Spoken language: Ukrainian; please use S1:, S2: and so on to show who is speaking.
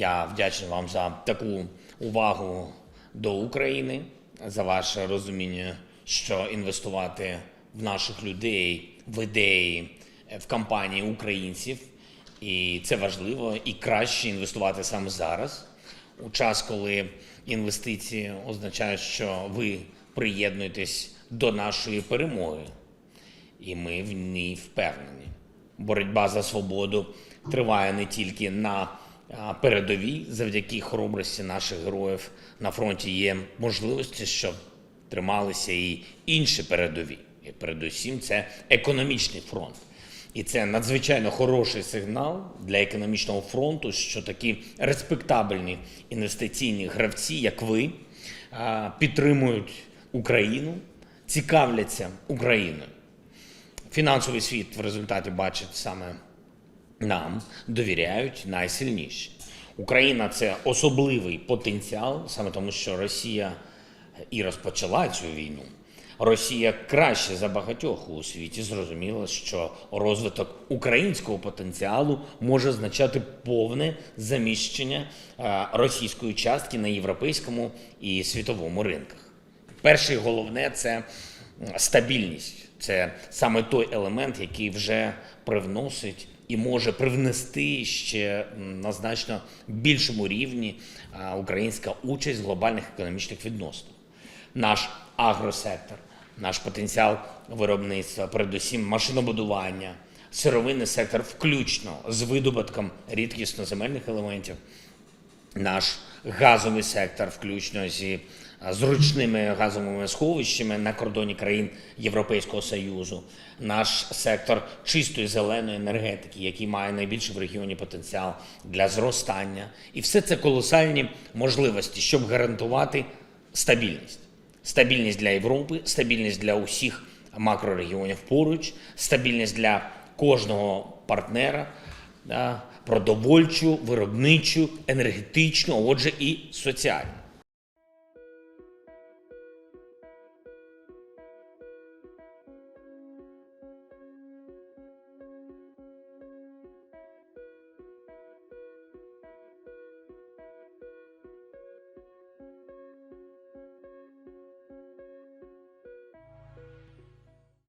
S1: Я вдячний вам за таку увагу до України, за ваше розуміння, що інвестувати в наших людей, в ідеї, в компанії українців. І це важливо і краще інвестувати саме зараз, у час, коли інвестиції означають, що ви приєднуєтесь до нашої перемоги, і ми в ній впевнені. Боротьба за свободу триває не тільки на передовій, завдяки хоробрості наших героїв на фронті є можливості, щоб трималися і інші передові. І передусім це економічний фронт. І це надзвичайно хороший сигнал для економічного фронту, що такі респектабельні інвестиційні гравці, як ви, підтримують Україну, цікавляться Україною. Фінансовий світ в результаті бачить саме нам, довіряють найсильніші. Україна це особливий потенціал, саме тому, що Росія і розпочала цю війну. Росія краще за багатьох у світі зрозуміла, що розвиток українського потенціалу може означати повне заміщення е, російської частки на європейському і світовому ринках. Перше і головне це стабільність. Це саме той елемент, який вже привносить і може привнести ще на значно більшому рівні українська участь в глобальних економічних відносинах. Наш агросектор, наш потенціал виробництва, передусім машинобудування, сировинний сектор, включно з видобутком рідкісно земельних елементів, наш газовий сектор, включно зі зручними газовими сховищами на кордоні країн Європейського Союзу, наш сектор чистої зеленої енергетики, який має найбільший в регіоні потенціал для зростання, і все це колосальні можливості, щоб гарантувати стабільність. Стабільність для Європи, стабільність для усіх макрорегіонів поруч, стабільність для кожного партнера, продовольчу, виробничу, енергетичну, отже, і соціальну.